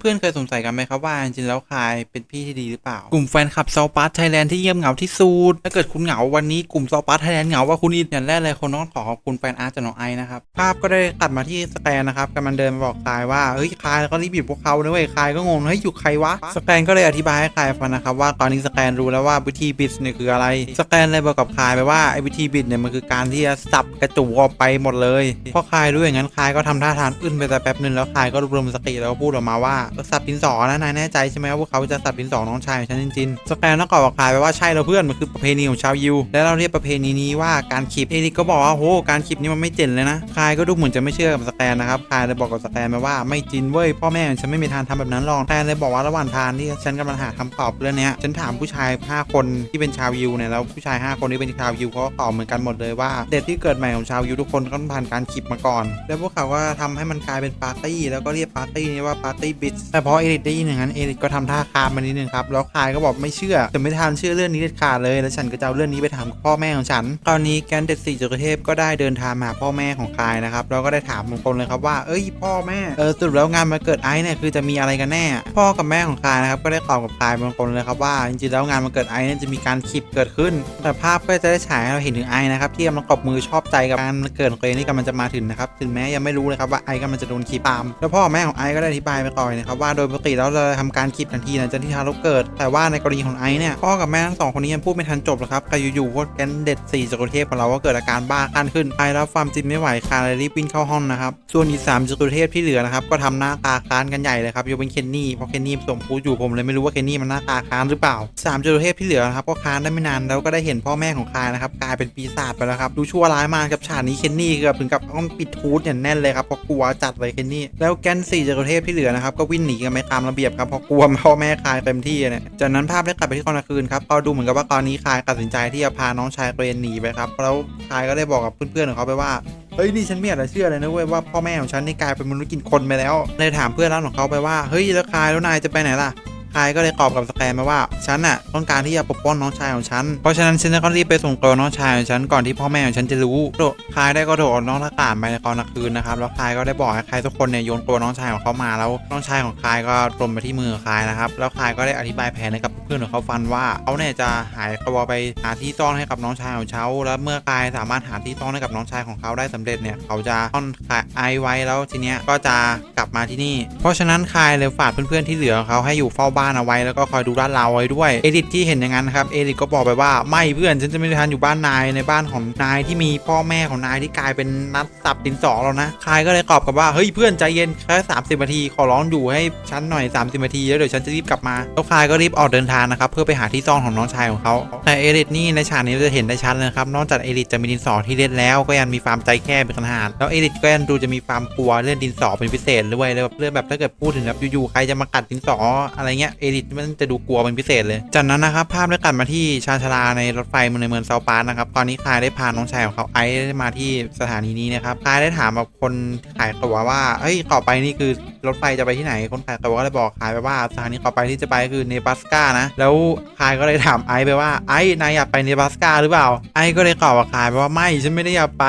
เพื่อนๆ เคยสงสัยกันไหมครับว่าจริงๆแล้วคายเป็นพี่ที่ดีหรือเปล่า กลุ่มแฟนคลับซอปาร์ตไทยแลนด์ที่เงียบเหงาที่สุดถ้าเกิดคุณเหงาวันนี้กลุ่มซอปาร์ตไทยแลนด์เหงาว่าคุณอินอย่างแรกเลยคนต้องขอขอบคุณแฟนอาร์ตจากน้องไอนะครับ ภาพก็ได้ตัดมาที่สแตนนะครับกำลังเดินมาบอกคายว่าเฮ้ยคายแล้วก็รีบหยิบพวกเขาด้วยคายก็งงเฮ้ยอยู่ใครวะสแตนก็เลยอธิบายให้คายฟังนะครับว่าตอนนี้สแตนรู้แล้วว่าวิธีบิดเนี่ยคืออะไรสแตนเลยบอกกับคายไปว่าไอ้วิธีบิดเนี่ยมันคือการที่จะสับกระจุกออกไปหมดเลยพอคายรู้อย่างนั้นคายก็ทำท่าทางอึ้นไปแต่แป๊บนึงแล้วคายก็รวบรวมสติแล้วก็พูดออกมาว่าสับดินสอนะนายแน่ใจใช่ไหมว่าพวกเขาจะสับดินสอน้องชายของฉันจริงๆสแตนต้องกอบกับคายไปว่าใช่แล้วเพื่อนมันคือประเพณีของชาวยิวและเราเรียกประเพณีนี้ว่าการขีบเอริกก็บอกว่าโหการขีบนี่มันไม่เจ๋งเลยนะคายก็ดูเหมือนจะไม่เชื่อกับสแตนนะครับคายเลยบอกกับสแตนไปว่าไม่จริงเว้ยพ่อแม่ฉันไม่มีทางทำแบบนั้นหรอกสแตนเลยบอกว่าระหว่างทางที่ฉันกำลังหาคำตอบเรื่องนี้ฉันถามผู้ชาย 5 คนที่เป็นชาวยิวเนี่ยแล้วผู้ชาย 5 คนที่เป็นชาวยิวเขาตอบเหมือนกันหมดเลยว่าเด็กที่เกิดใหม่ของชาวยิวทุกคนต้องผ่านการขีบมาก่อน แล้วพวกเขาก็ทำให้มันกลายเป็นปาร์ตี้แล้วก็เรียกปาร์ตี้นี้ว่าปาร์ตี้บิทแต่พอเอริกได้ยินอย่างนั้นเอริกก็ทำท่าคามมานิดนึงครับแล้วคายก็บอกไม่เชื่อจะไม่ทานเชื่อเรื่องนี้เด็ดขาดเลย แล้วฉันก็จะเอาเรื่องนี้ไปถามพ่อแม่ของฉันตอนนี้แกนเด็ดสี่จักรเทพก็ได้เดินทางมาพ่อแม่ของคายนะครับแล้วก็ได้ถามตรงๆเลยครับว่าเอ้ยพ่อแม่เออสรุปแล้วงานมาเกิดไอซ์เนี่ยคือจะมีอะไรกันแน่ พ่อกับแม่ของคายนะครับก็ได้ตอบกับคายตรงๆเลยครับว่าจริงๆแล้วงานมาเกิดไอซ์เนี่ยจะมีการคลิปเกิดขึ้น แต่ภาพก็จะได้ฉายให้เราเห็นถึงไอซ์นะครับที่กำลังกบมือชอบใจกับการเกิดของตัวเองที่กำลังจะมาถึงนะครับถึงแม้ยังไม่รู้เลยครับว่าไอซ์กำลังจะโดนคลิปตามแล้วพ่อแม่ของไอซ์ก็ได้อธิบายไปก่อนนะครับว่าโดยปกติแล้วเราจะทำการคลิปทันทีหลังจากที่ทารกเกิด แต่ว่าในกรณีของไอซ์เนี่ยพ่อกับแม่ทั้งสองคนนี้ยังพูดไม่ทันจบหรอกครับแต่อยู่ๆพวกแกนเด็ดสี่จักรเทพของเราก็เกิดอาการบ้าขั้นขึ้นไอรับความจริงไม่ไหวคาเลยรีบวิ่งเข้าห้องนะครับส่วนอีกสามจักรเทพที่เหลือนะครับก็ทำหน้าตาค้านกันใหญ่เลยครับยกเป็นเคนนี่เพราะเคนนี่สมพูดอยู่ผมเลยไม่รู้ว่าเคนนี่มันหน้าตาค้านหรือเปล่าสามจักรเทพที่เหลือนะครับก็ค้านได้ไม่นานแล้วก็ได้เห็นพ่อแม่ของคายนะครับกลายเป็นปีศาจไปแล้วครับดูชั่วร้ายมากกับฉากนี้เคนนี่เกือบถึงกับต้องปิดทูธอย่างแน่นเลยครับเพราะกลัวจัดเลยเคนนี่แล้วแกนสี่จักรเทพที่เหลือนะครับก็วิ่งหนีกันไม่ตามระเบียบครับเพราะกลัวพ่อแม่คายเต็มที่เนี่ยจากนั้นภาพได้กลับไปที่ตอนกลางคืนครับก็ดูเหมือนกับว่าตอนนี้คายตัดสินใจที่จะพาน้องชายตัวเองหนีไปครับแล้วคายก็ได้บอกกับเพื่อนๆของเขาไปว่าเฮ้ยนี่ฉันไม่อยากจะเชื่อเลยนะเว้ยว่าพ่อแม่ของฉันนี่กลายเป็นมนุษย์กินคนไปแล้วเลยถามเพื่อนรักของเขาไปว่าเฮ้ยแล้วคายแล้วนายจะไปไหนล่ะ คายก็เลยตอบกับสแกนมาว่า ฉันน่ะต้องการที่จะปกป้องน้องชายของฉัน เพราะฉะนั้นฉันจะต้องรีบไปส่งตัวน้องชายของฉันก่อนที่พ่อแม่ของฉันจะรู้โดคายได้ก็โดดน้องตะการไปในตอนกลางคืนนะครับ แล้วคายก็ได้บอกให้ใครทุกคนเนี่ยโยนตัวน้องชายของเขามาแล้ว น้องชายของคายก็ตรงไปที่มือคายนะครับ แล้วคายก็ได้อธิบายแผนให้กับเพื่อนของเขาฟังว่าเขาเนี่ยจะหายตัวไปหาที่ซ่อนให้กับน้องชายของเขาแล้วเมื่อคายสามารถหาที่ซ่อนให้กับน้องชายของเขาได้สำเร็จเนี่ยเขาจะซ่อนคายไอไว้แล้วทีเนี้ยก็จะกลับมาที่นี่ เพราะฉะนั้นคายเลยฝากเพื่อนๆที่เหลือของเขาให้อยู่เฝ้าบ้านเอาไว้แล้วก็คอยดูด้านเราไว้ด้วยเอริทที่เห็นอย่างนั้นนะครับเอริทก็บอกไปว่าไม่เพื่อนฉันจะไม่ทันอยู่บ้านนายในบ้านของนายที่มีพ่อแม่ของนายที่กลายเป็นนัดสับดินสอแล้วนะคายก็เลยตอบกลับว่าเฮ้ยเพื่อนใจเย็นแค่สามสิบนาทีขอร้องอยู่ให้ฉันหน่อย 30นาทีแล้วเดี๋ยวฉันจะรีบกลับมาแล้วคายก็รีบออกเดินทางนะครับเพื่อไปหาที่ซ่อนของน้องชายของเขาแต่เอริทนี่ในฉากนี้เราจะเห็นได้ชัดเลยครับนอกจากเอริทจะมีดินสอที่เล่นแล้วก็ยังมีความใจแคบเป็นขนาดแล้วเอริทก็ยังดูจะมีความกลัวเรื่องดินสอเป็นพิเศษด้วยเลยแบบเรื่องแบบถ้าเกิดพูดถึงแบบอยู่ๆใครจะมากัดดินสออะไรเงี้ยเอริทมันจะดูกลัวเป็นพิเศษเลย จากนั้นนะครับภาพได้กลับมาที่ชาชลาในรถไฟในเมืองเซาปาร์นะครับตอนนี้คายได้พาน้องชายของเขาไอซ์ได้มาที่สถานีนี้นะครับคายได้ถามกับคนขายตั๋วว่าเฮ้ยต่อไปนี่คือรถไฟจะไปที่ไหนคนขายตั๋วก็เลยบอกคายไปว่าสถานีต่อไปที่จะไปคือเนบราสกานะแล้วคายก็เลยถามไอซ์ไปว่าไอ้นายอยากไปเนบราสกาหรือเปล่าไอซ์ก็เลยตอบกับคายไปว่าไม่ฉันไม่ได้อยากไป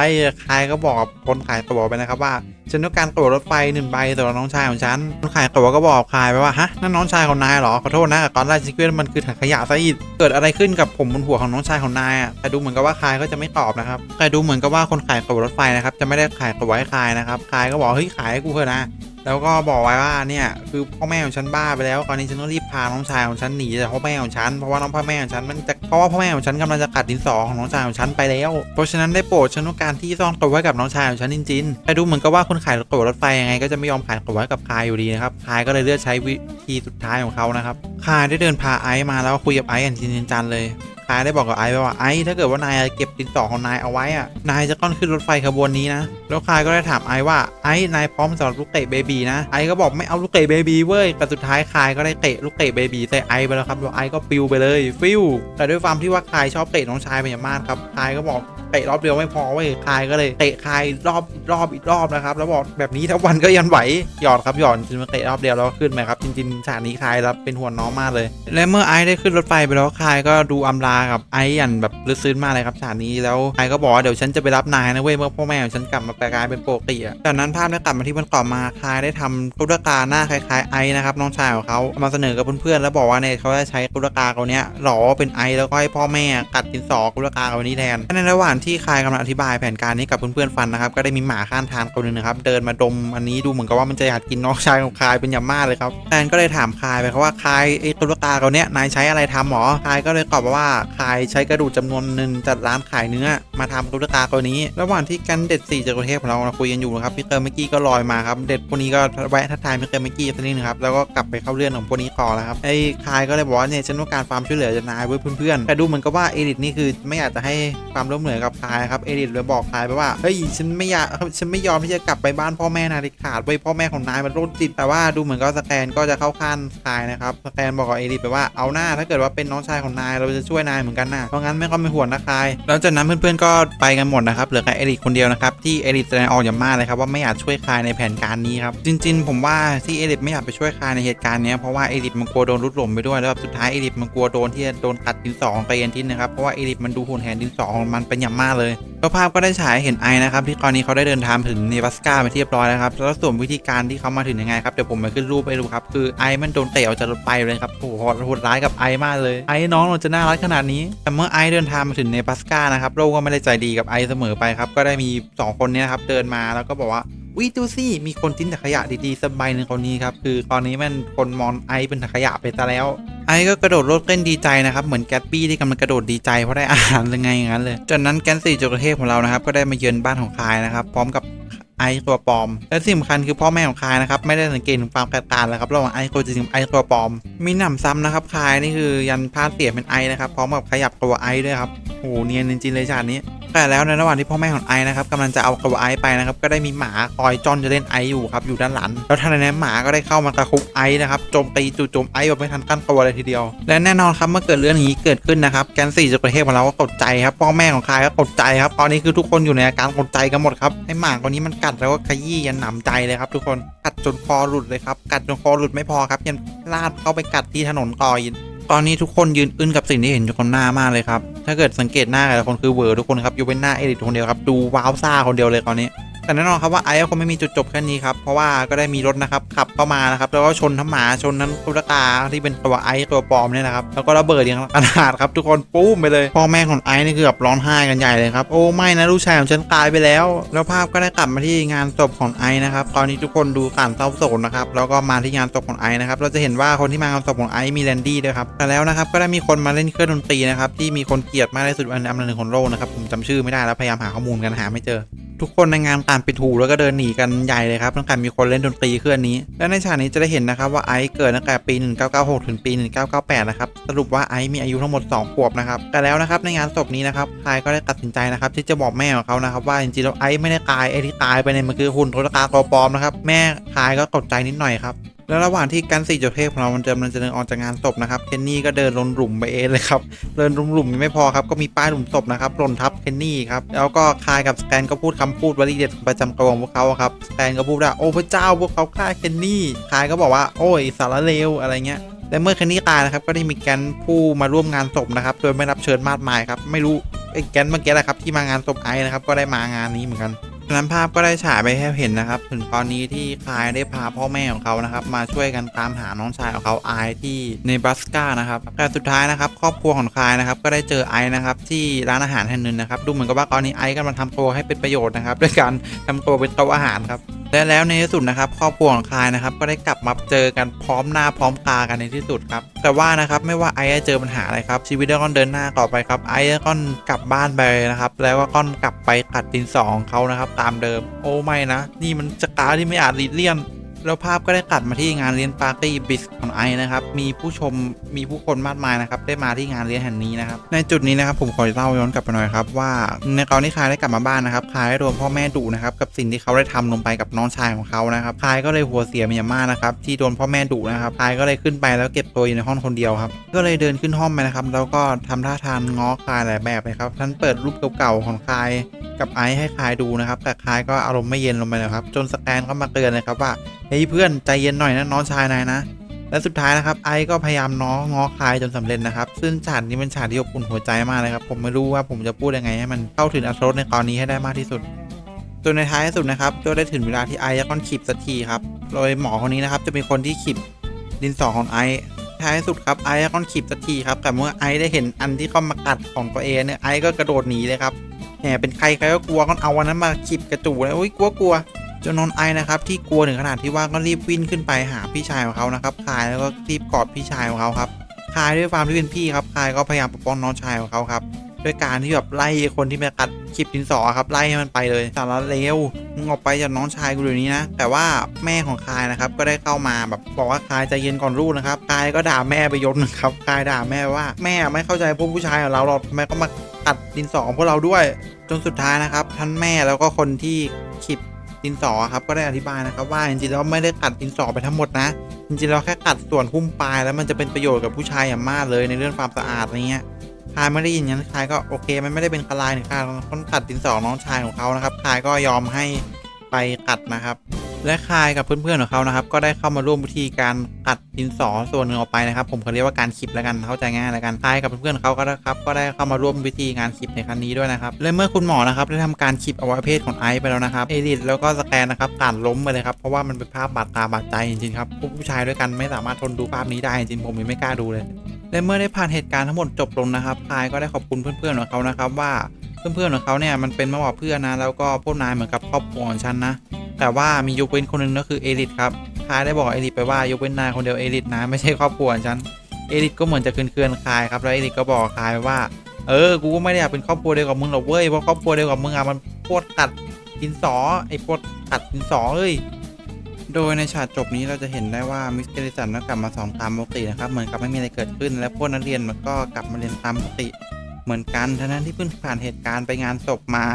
คายก็บอกกับคนขายตั๋วไปนะครับว่าฉันต้องการตั๋วรถไฟหนึ่งใบสำหรับน้องชายของฉันคนขายตั๋วก็บอกขายไปว่าฮะนั่นน้องชายของนายเหรอขอโทษนะตอนแรกฉันคิดว่ามันคือถังขยะซะอีกเกิดอะไรขึ้นกับผมบนหัวของน้องชายของนายอะแต่ดูเหมือนกับว่าคายก็จะไม่ตอบนะครับแต่ดูเหมือนกับว่าคนขายตั๋วรถไฟนะครับจะไม่ได้ขายตั๋วให้คายนะครับคายก็บอกเฮ้ยขายให้กูเถอะนะ แล้วก็บอกไว้ว่าเนี่ยคือพ่อแม่ของฉันบ้าไปแล้วตอนนี้ฉันต้องรีบพาน้องชายของฉันหนีจากพ่อแม่ของฉันเพราะว่าน้องพ่อแม่ของฉันมันจะเพราะว่าพ่อแม่ของฉันกำลังจะกัดดินสอของน้องชายของฉันไปแล้วเพราะฉะนั้นได้โปรดฉันต้องการที่ซ่อนตัวไว้กับน้องชายของฉันจริงๆแต่ดูเหมือนกับว่าคนขายตั๋วรถไฟยังไงก็จะไม่ยอมขายตั๋วให้กับคายอยู่ดีนะครับคายก็เลยเลือกใช้วิธีสุดท้ายของเขานะครับคายได้เดินพาไอซ์มาแล้วคุยกับไอซ์อย่างจริงจังเลยายได้บอกกับไอซ์ไปว่าไอซ์ถ้าเกิดว่านายเก็บดินสอของนายเอาไว้อะนายจะก้อนขึ้นรถไฟขบวนนี้นะแล้วคายก็ได้ถามไอซ์ว่าไอซ์นายพร้อมสำหรับลูกเตะเบบีนะไอซ์ก็บอกไม่เอาลูกเตะเบบีเว้ยแต่สุดท้ายคายก็ได้เตะลูกเตะเบบีใส่ไอซ์ไปแล้วครับแล้วไอซ์ก็ปิวไปเลยฟิวแต่ด้วยความที่ว่าคายชอบเตะน้องชายเป็นอย่างมากครับคายก็บอก เตะรอบเดียวไม่พอเว้ยคายก็เลยเตะคายรอบอีกรอบอีกรอบนะครับแล้วบอกแบบนี้ทั้งวันก็ยันไหวหยอดครับหยอดจนมาเตะรอบเดียวแล้วขึ้นไหมครับจริงๆฉากนี้คายรับเป็นห่วงน้องมากเลย และเมื่อไอซ์ได้ขึ้นรถไฟไปแล้วคายก็ดูอำลากับไอซ์อย่างแบบลึกซึ้งมากเลยครับฉากนี้แล้วไอซ์ก็บอกว่าเดี๋ยวฉันจะไปรับนายนะเว้ยเมื่อพ่อแม่ของฉันกลับมาแปลกายเป็นปกติอะจากนั้นภาพได้กลับมาที่วันก่อนมาคายได้ทำกุฎกาหน้าคล้ายๆไอซ์นะครับน้องชายของเขามาเสนอกับเพื่อนๆแล้วบอกว่าเนี่ยเขาจะใช้กุฎกาตัวเนี้ยหล่อเป็นไอซ์แล้วก็ให้พ่อแม่กัดดินสอกุฎกาตัวนี้แทนในระหว่างที่คายกำลังอธิบายแผนการนี้กับเพื่อนๆฟันนะครับ ก็ได้มีหมาข้างทางตัวหนึ่งนะครับ เดินมาดมอันนี้ดูเหมือนกับว่ามันจะอยากกินน้องชายของคายเป็นอย่างมากเลยครับแฟนก็เลยถามคายไปครับว่าคายไอ้กุฎกาตัวเนี้ยนายใช้อะไรทำหรอคายก็เลยตอบว่าคายใช้กระดูกจำนวนหนึ่งจัดร้านขายเนื้อมาทำกุฎกาตัวนี้ ระหว่างที่กันเด็ดสี่จากประเทศของเราเราคุยกันอยู่นะครับพี่เติมเมื่อกี้ก็ลอยมาครับเด็ดพวกนี้ก็แวะทักทายพี่เติมเมื่อกี้สักนิดนึงครับแล้วก็กลับไปเข้าเรื่องของพวกนี้ต่อแล้วครับไอ้คายก็เลยบอกว่าเนี่ยฉันต้องการความช่วยเหลือจากนายเว้ยเพื่อนๆแต่ดูเหมือนกับว่าเอริทนี่คือไม่อยากจะให้ความร่วมมือกับคายครับเอริทเลยบอกคายไปว่าเฮ้ยฉันไม่อยากฉันไม่ยอมที่จะกลับไปบ้านพ่อแม่นายเด็ดขาดเว้พ่อแม่ของนายมันโรคจิตแต่ว่าดูเหมือนก็สแกนก็จะเข้าข้างคายนะครับสแกนบอกกับเอริทไปว่าเอาหน้าถ้าเกิดว่าเป็นน้องชายของนายเราจะช่วยนายเหมือนกันนะเพราะงั้นไม่ต้องเป็นห่วงนะคายแล้วจากนั้นเพื่อนๆก็ไปกันหมดนะครับเหลือแค่เอริทคนเดียวนะครับที่เอริทแสดงออกอย่างมากเลยครับว่าไม่อยากช่วยคายในแผนการนี้ครับจริง ๆ ผมว่าที่เอริทไม่อยากไปช่วยคายในเหตุการณ์นี้เพราะว่าเอริทมันกลัวโดนรุดหลงไปด้วยแล้วแบบสุดท้ายเอริทมันกลัวโดนที่จะโดนตัดดินสอของไกเอนทินนะครับเพราะว่าเอริทมันดูโหดแหนดินสอของมันเป็นอย่างมากเลยก็ภาพก็ได้ฉายเห็นไอนะครับที่ตอนนี้เขาได้เดินทางถึงเนบราสกาไปที่เรียบร้อยแล้วครับแล้วส่วนวิธีการที่เขามาถึงยังไงครับเดี๋ยวผมไปขึ้นรูปให้ดูครับคือไอมันโดนเตะออกจากรถไฟเลยครับโอ้โหโหดร้ายกับไอมากเลยไอน้องเราจะน่ารักขนาดนี้ แต่เมื่อไอเดินทางมาถึงเนบราสกานะครับโลกก็ไม่ได้ใจดีกับไอเสมอไปครับก็ได้มีสองคนนี้ครับเดินมาแล้วก็บอกว่าวิดูสิมีคนทิ้งถังขยะดีๆสบายหนึ่งคนนี้ครับคือตอนนี้มันคนมองไอเป็นถังขยะไปซะแล้ว ไอ้ก็กระโดดโลดเล่นดีใจนะครับ เหมือนแกตปี้ที่กำลังกระโดดดีใจเพราะได้อาหารยังไงอย่างนั้นเลยจากนั้นแกนสี่จระเข้ของเรานะครับ ก็ได้มาเยือนบ้านของคายนะครับ พร้อมกับ ไอตัวปลอม และสิ่งสำคัญคือพ่อแม่ของคายนะครับไม่ได้สังเกตถึงความแตกต่างเลยครับระหว่างไอตัวจริงกับไอตัวปลอม มีหนำซ้ำนะครับคายนี่คือยันพาดเสียเป็นไอนะครับพร้อมกับขยับตัวไอด้วยครับโอ้โหเนียนจริงเลยฉากนี้แต่แล้วในระหว่างที่พ่อแม่ของไอนะครับกำลังจะเอาตัวไอไปนะครับก็ได้มีหมาคอยจ้อนจะเล่นไออยู่ครับอยู่ด้านหลัง แล้วทันใดนั้นหมาก็ได้เข้ามากระคุบไอนะครับโจมตีจู่โจมไอแบบไม่ทันตั้งตัวเลยทีเดียว และแน่นอนครับเมื่อเกิดเรื่องอย่างนี้เกิดขึ้นนะครับแกนสี่จากประเทศของเราก็ตกใจครับพ่อแม่ของคายก็ตกใจครับตอนนี้คือทุกคนอยู่ในอาการตกใจกันหมดครับไอหมาตัวนี้มันกัดแล้วก็ขยี้ยันหนำใจเลยครับทุกคนกัดจนคอหลุดเลยครับกัดจนคอหลุดไม่พอครับยังลาดเข้าไปกัดที่ถนนต่ออีกตอนนี้ทุกคนยืนอึ้งกับสิ่งที่เห็นอยู่คนหน้ามากเลยครับถ้าเกิดสังเกตหน้าแต่ละคนคือเวอร์ทุกคนครับยกเว้นหน้าเอริทคนเดียวครับดูว้าวซ่าคนเดียวเลยตอนนี้ แต่แน่นอนครับว่าไอ้ก็คงไม่มีจุดจบแค่นี้ครับ เพราะว่าก็ได้มีรถนะครับขับเข้ามานะครับแล้วก็ชนทั้งหมาชนทั้งตุ๊กตาที่เป็นตัวไอ้ตัวปลอมเนี่ยนะครับแล้วก็ระเบิดอย่างอนาถครับทุกคนปุ้มไปเลยพ่อแม่ของไอ้นี่คือแบบร้องไห้กันใหญ่เลยครับโอ้ไม่นะลูกชายของฉันตายไปแล้ว แล้วภาพก็ได้กลับมาที่งานศพของไอ้นะครับตอนนี้ทุกคนดูการเศร้าโศกนะครับแล้วก็มาที่งานศพของไอ้นะครับเราจะเห็นว่าคนที่มางานศพของไอ้มีแลนดี้ด้วยครับแต่แล้วนะครับก็ได้มีคนมาเล่นเครื่องดนตรีนะครับที่มีคนเกลียดมากที่สุดอันดับหนึ่งของโลกนะครับผมจำชื่อไม่ได้แล้วพยายามหาข้อมูลกันหาไม่เจอ ทุกคนในงานต่างปิดหูแล้วก็เดินหนีกันใหญ่เลยครับตั้งแต่มีคนเล่นดนตรีเครื่องนี้ และในฉากนี้จะได้เห็นนะครับว่าไอซ์เกิดตั้งแต่ปี 1996 ถึงปี 1998 นะครับสรุปว่าไอซ์มีอายุทั้งหมด 2 ขวบนะครับแต่แล้วนะครับในงานศพนี้นะครับคายก็ได้ตัดสินใจนะครับที่จะบอกแม่ของเขานะครับว่าจริงๆแล้วไอซ์ไม่ได้ตายไอที่ตายไปเนี่ยมันคือหุ่นโทรกาตัวปลอมนะครับแม่คายก็ตกใจนิดหน่อยครับ แล้วระหว่างที่กันสี่จดเทพของเรามันจะมันจะเดินออกจากงานศพนะครับเคนนี่ก็เดินลงหลุมไปเองเลยครับเดินหลุมๆยังไม่พอครับก็มีป้ายหลุมศพนะครับหล่นทับเคนนี่ครับแล้วก็คายกับสแตนก็พูดคำพูดวลีเด็ดประจำตัวของพวกเขาครับสแตนก็พูดว่าโอ้พระเจ้าพวกเขาฆ่าเคนนี่คายก็บอกว่าโอ้ยสารเลวอะไรเงี้ยและเมื่อเคนนี่ตายนะครับก็ได้มีแกนผู้มาร่วมงานศพนะครับโดยไม่รับเชิญมากมายครับไม่รู้ไอ้แกนเมื่อกี้แหละครับที่มางานศพไอซ์นะครับก็ได้มางานนี้เหมือนกัน จากนั้นภาพก็ได้ฉายไปให้เห็นนะครับ ถึงตอนนี้ที่คายได้พาพ่อแม่ของเขานะครับ มาช่วยกันตามหาน้องชายของเขาไอที่ในบัสกานะครับแต่สุดท้ายนะครับ ครอบครัวของคายนะครับ ก็ได้เจอไอนะครับที่ร้านอาหารแห่งหนึ่งนะครับ ดูเหมือนกับว่าตอนนี้ไอกำลังทำตัวให้เป็นประโยชน์นะครับ ด้วยการทำตัวเป็นโต๊ะอาหารครับ และแล้วในที่สุดนะครับครอบครัวของคายนะครับก็ได้กลับมาเจอกันพร้อมหน้าพร้อมตากันในที่สุดครับแต่ว่านะครับไม่ว่าไอ้จะเจอปัญหาอะไรครับชีวิตก็ต้องเดินหน้าต่อไปครับไอ้ก็กลับบ้านไปนะครับแล้วก็ก้อนกลับไปขัดดินสองเขานะครับตามเดิม โอ้ไม่นะ นี่มันจะกาที่ไม่อาจหลีกเลี่ยง แล้วภาพก็ได้ตัดมาที่งานเลี้ยงปาร์ตี้บิสของไอนะครับ มีผู้ชมมีผู้คนมากมายนะครับ ได้มาที่งานเลี้ยงแห่งนี้นะครับ ในจุดนี้นะครับผมขอเล่าย้อนกลับไปหน่อยครับว่าในตอนที่คายได้กลับมาบ้านนะครับคายได้โดนพ่อแม่ดุนะครับกับสิ่งที่เขาได้ทำลงไปกับน้องชายของเขานะครับคายก็เลยหัวเสียมีอย่างมากนะครับที่โดนพ่อแม่ดุนะครับคายก็เลยขึ้นไปแล้วเก็บตัวอยู่ในห้องคนเดียวครับก็เลยเดินขึ้นห้องไปนะครับ แล้วก็ทำท่าทางง้อคายหลายแบบเลยครับท่านเปิดรูปเก่าๆของคายกับไอซ์ให้คายดูนะครับแต่คายก็อารมณ์ไม่เย็นลงไปเลยครับ จนสแกนเข้ามาเตือนเลยครับว่าเฮ้ยเพื่อนใจเย็นหน่อยนะน้องชายนายนะ และสุดท้ายนะครับไอก็พยายามน้องง้อคายจนสำเร็จนะครับ ซึ่งฉากนี้เป็นฉากที่อบอุ่นหัวใจมากเลยครับ ผมไม่รู้ว่าผมจะพูดยังไงให้มันเข้าถึงอรรถรสในตอนนี้ให้ได้มากที่สุดจนในท้ายสุดนะครับก็ได้ถึงเวลาที่ไอจะต้องขีบสักทีครับโดยหมอคนนี้นะครับจะเป็นคนที่ขีบดินสอของไอท้ายสุดครับไอซ์จะต้องขีบสักทีครับแต่เมื่อไอได้เห็นอันที่เข้ามากัดของตัวเองเนี่ยไอก็กระโดดหนีเลยครับแหมเป็นใครใครก็กลัวก็เอาวันนั้นมาขีบกระจูเลยโอ้ยกลัวกลัว จนนนไอนะครับที่กลัวถึงขนาดที่ว่าก็รีบวิ่งขึ้นไปหาพี่ชายของเขานะครับคายแล้วก็รีบกอดพี่ชายของเขาครับคายด้วยความที่เป็นพี่ครับคายก็พยายามปกป้องน้องชายของเขาครับด้วยการที่แบบไล่คนที่มากัดคลิปดินสอครับไล่ให้มันไปเลยสารเลวมึงออกไปจากน้องชายกูเดี๋ยวนี้นะแต่ว่าแม่ของคายนะครับก็ได้เข้ามาแบบบอกว่าคายใจเย็นก่อนลูกนะครับคายก็ด่าแม่ไปยศนะครับคายด่าแม่ว่าแม่ไม่เข้าใจพวกผู้ชายของเราหรอกทำไมก็มากัดดินสอของพวกเราด้วย จนสุดท้ายนะครับท่านแม่แล้วก็คนที่ขีด ดินสอครับก็ได้อธิบายนะครับว่าจริงๆแล้วไม่ได้ขัดดินสอไปทั้งหมดนะ จริงๆแล้วแค่ขัดส่วนหุ้มปลายแล้วมันจะเป็นประโยชน์กับผู้ชายอย่างมากเลยในเรื่องความสะอาดอะไรเงี้ยคายไม่ได้ยินงั้นคายก็โอเค มันไม่ได้เป็นคลายถึงคายต้องตัดดินสอน้องชายของเขานะครับคายก็ยอมให้ไปขัดนะครับ และคายกับเพื่อนๆของเขานะครับ ก็ได้เข้ามาร่วมพิธีการตัดดินสอส่วนหนึ่งออกไปนะครับ ผมเขาเรียกว่าการคลิปแล้วกันเข้าใจง่ายแล้วกันคายกับเพื่อนๆของเขาก็นะครับก็ได้เข้ามาร่วมพิธีงานคลิปในครั้งนี้ด้วยนะครับและเมื่อคุณหมอนะครับได้ทำการคลิปอวัยวะเพศของไอซ์ไปแล้วนะครับเอดิทแล้วก็สแกนนะครับการล้มไปเลยครับเพราะว่ามันเป็นภาพบาดตาบาดใจจริงๆครับผู้ชายด้วยกันไม่สามารถทนดูภาพนี้ได้จริงๆผมยังไม่กล้าดูเลย และเมื่อได้ผ่านเหตุการณ์ทั้งหมดจบลงนะครับคายก็ได้ขอบคุณเพื่อนๆของเขานะครับว่าเพื่อนๆของเขาเนี่ยมันเป็นมากกว่าเพื่อนนะแล้วก็พวกนายเหมือนกับครอบครัวของฉันนะ แต่ว่ามียกเว้นคนหนึ่งก็คือเอริทครับคายได้บอกเอริทไปว่ายกเว้นนายคนเดียวเอริทนะไม่ใช่ครอบครัวฉันเอริทก็เหมือนจะเคือนๆคายครับแล้วเอริทก็บอกคายว่า เออกูก็ไม่ได้อยากเป็นครอบครัวเดียวกับมึงหรอกเว้ยเพราะครอบครัวเดียวกับมึงอะมันโคตรกัดดินสอไอ้พวกกัดดินสอเอ้ยโดยในฉากจบนี้เราจะเห็นได้ว่ามิสเกลิสันก็กลับมาสอนตามปกตินะครับเหมือนกับไม่มีอะไรเกิดขึ้น และพวกนักเรียนมันก็กลับมาเรียนตามปกติ เหมือนกันทั้งนั้นที่เพิ่งผ่านเหตุการณ์ไปงานศพมา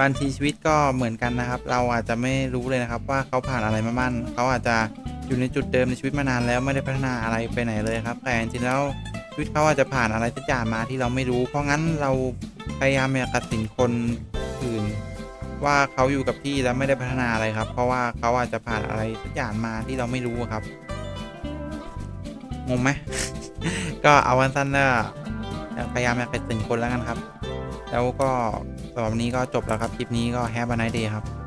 บางทีชีวิตก็เหมือนกันนะครับ เราอาจจะไม่รู้เลยนะครับ ว่าเขาผ่านอะไรมาบ้างเขาอาจจะอยู่ในจุดเดิมในชีวิตมานานแล้วไม่ได้พัฒนาอะไรไปไหนเลยครับ แต่จริงแล้วชีวิตเขาอาจจะผ่านอะไรสักอย่างมาที่เราไม่รู้ เพราะงั้นเราพยายามอย่าตัดสินคนอื่น ว่าเขาอยู่กับที่แล้วไม่ได้พัฒนาอะไรครับ เพราะว่าเขาอาจจะผ่านอะไรสักอย่างมาที่เราไม่รู้ครับงงไหมก็เอาวันสั้นๆพยายามอย่าตัดสินคนแล้วกันครับ แล้วก็ สำหรับวันนี้ก็จบแล้วครับ คลิปนี้ก็แฮปปี้ไนท์เดย์ครับ